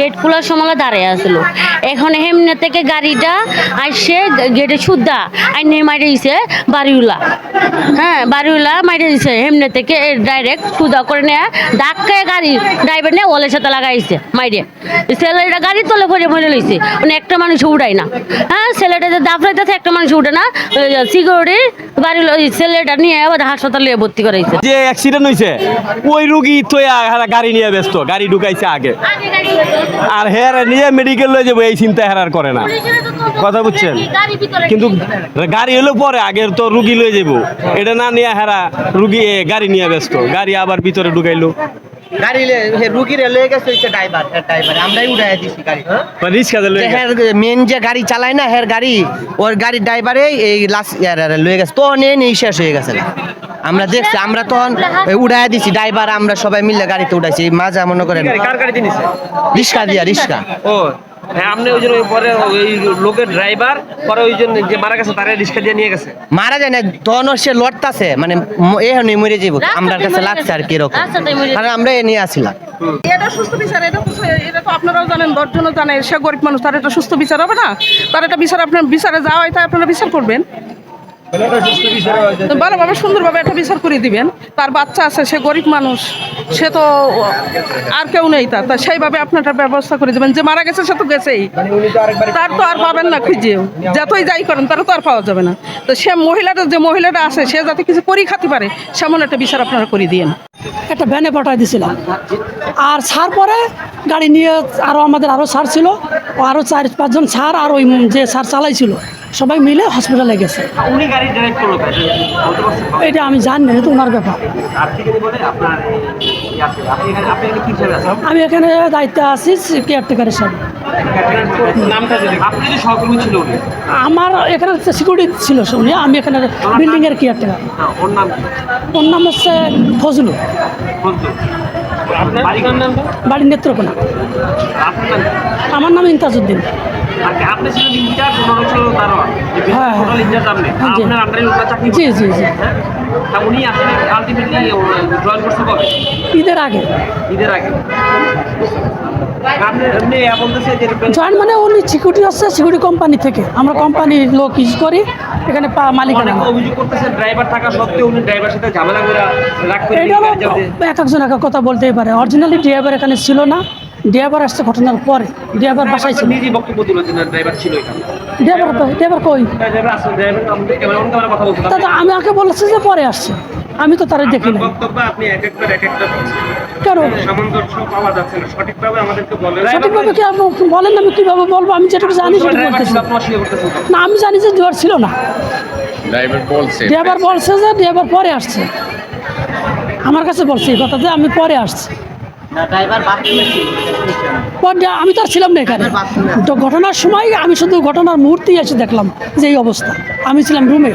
Gate খোলার সময় দাঁড়িয়ে আসল এখন হেমনে থেকে গাড়িটা আসছে গেটে সুদ্ধা আইনে মাইরে দিছে বাড়িওলা হ্যাঁ বাড়িওলা মাইরে দিছে হেমনে থেকে ডাইরেক্ট সুদা করে নেয়, ধাক্কায় গাড়ি ড্রাইভার নিয়ে ওলের সাথে লাগাইছে মাইরে। ছেলেটা গাড়ি তোলে করে মরে লইছে মানে একটা মানুষ উড়ায় না। হ্যাঁ মানুষ উঠে না সিকিউরিটি নিয়ে ভর্তি করাইছে। যে অ্যাক্সিডেন্ট হয়েছে ওই রুগী গাড়ি নিয়ে ব্যস্ত, গাড়ি ঢুকাইছে আগে। আর নিয়ে মেডিকেল যাব, এই করে না। কথা কিন্তু গাড়ি পরে আগে তো রুগী লয়ে যাব। এটা না নিয়ে হেরা রুগী গাড়ি নিয়ে ব্যস্ত, গাড়ি আবার ভিতরে ঢুকাইলো। গাড়ি রুগীরে লয়ে গেছে হচ্ছে ড্রাইভার ড্রাইভার আমরাই উঠাই দিছি গাড়ি। রিক্সা লয়ে হ্যাঁ মেন যে গাড়ি চালায় না গাড়ি ওর গাড়ির ড্রাইভারে এই লাস্ট লয়ে গেছে। তো শেষ হয়ে গেছে আমরা দেখছি আমরা তখন উড়াই দিছি ড্রাইভার আমরা সবাই মিলে গাড়িতে উঠাইছি মাজা মনে করেন রিক্সা দিয়া রিক্সা। ও হ্যাঁ আপনি ওই জন্য পরে ওই লোকের ড্রাইভার পরে ওই জন্য যে মারা গেছে তারে রিক্সা দিয়ে নিয়ে গেছে। মারা যায় না তখন সে লড়তাছে মানে এ হনি মরে যাব আমরা কাছে লাগছে আর কারণ আমরা এ নিয়ে এটা সুস্থ বিচার এটা এটা তো আপনারাও জানেন দশজনও সে গরিব মানুষ তার এটা সুস্থ বিচার হবে না? তার একটা বিচার আপনার বিচারে যাওয়া হয় তাই আপনারা বিচার করবেন? ভালোভাবে সুন্দরভাবে একটা বিচার করে দিবেন। তার বাচ্চা আছে সে গরিব মানুষ সে তো আর কেউ নেই তার। তা সেইভাবে আপনার একটা ব্যবস্থা করে দেবেন। যে মারা গেছে সে তো গেছেই। তার তো আর পাবেন না খুঁজেও। যতই যাই করেন তারও তো আর পাওয়া যাবে না। তো সে মহিলাটা যে মহিলাটা আছে সে যাতে কিছু করি খাতে পারে সেমন একটা বিচার আপনারা করে দিয়েন। একটা ভ্যানে পাঠাই দিয়েছিলাম আর ছাড় পরে গাড়ি নিয়ে আরও আমাদের আরও ছাড় ছিল। আরও চার পাঁচজন ছাড় আর ওই যে ছাড় চালাইছিল। সবাই মিলে হসপিটালে গেছে। উনি গাড়ি ড্রাইভ করল এটা আমি জানি না তো ওনার ব্যাপার। ইয়ে আমি এখানে দায়িত্বে আছি কেয়ারটেকারের সাথে। আমার এখানে সিকিউরিটি ছিল শুনি আমি এখানে বিল্ডিংয়ের কেয়ারটেকার ওর নাম নাম হচ্ছে ফজলু বাড়ির নেত্রকোনা? আমার নাম ইন্তাজউদ্দিন আর কি আপনি ছিলেন হ্যাঁ, হ্যাঁ। জি। জি হ্যাঁ? ঈদের আগে। ঈদের আগে। জয়েন্ট মানে সিকিউরিটি হচ্ছে সিকিউরিটি কোম্পানি থেকে। আমরা কোম্পানির লোক ইউজ করি এখানে মালিকানা অভিযোগ করতেছে ড্রাইভার থাকা সত্ত্বেও উনি ড্রাইভার সাথে ঝামেলা করে রাগ করে এটা গাড়ি চালাতে- এক একজন এক এক কথা বলতেই পারে। অরিজিনালি ড্রাইভার এখানে ছিল না। ড্রাইভার আসছে ঘটনার পরে ড্রাইভার বাসায় ছিল। নিজেই বক্তব্য দিল যে ড্রাইভার ছিল এখানে। ড্রাইভার কই? ড্রাইভার কই ড্রাইভার আসলে ড্রাইভার আমাদের ক্যামেরা কথা বলতে দাদা আমি আগে বলেছি যে পরে আসছে। আমি তো তারা দেখি না বক্তব্য আপনি এক একবার এক একটা কেন? সামঞ্জস্য পাওয়া যাচ্ছে না। সঠিকভাবে আমাদেরকে বলেন সঠিকভাবে কি আপনি বলেন আমি কীভাবে বলব? আমি যেটুকু জানি বলতেছি। করতেছেন না আমি জানি যে ড্রাইভার ছিল না। ড্রাইভার বলছে। ড্রাইভার বলছে যে ড্রাইভার পরে আসছে। আমার কাছে বলছে এই কথা যে আমি পরে আসছি। আমি তো আর ছিলাম না এখানে। তো ঘটনার সময় আমি শুধু ঘটনার মুহূর্তেই এসে দেখলাম যে এই অবস্থা। আমি ছিলাম রুমে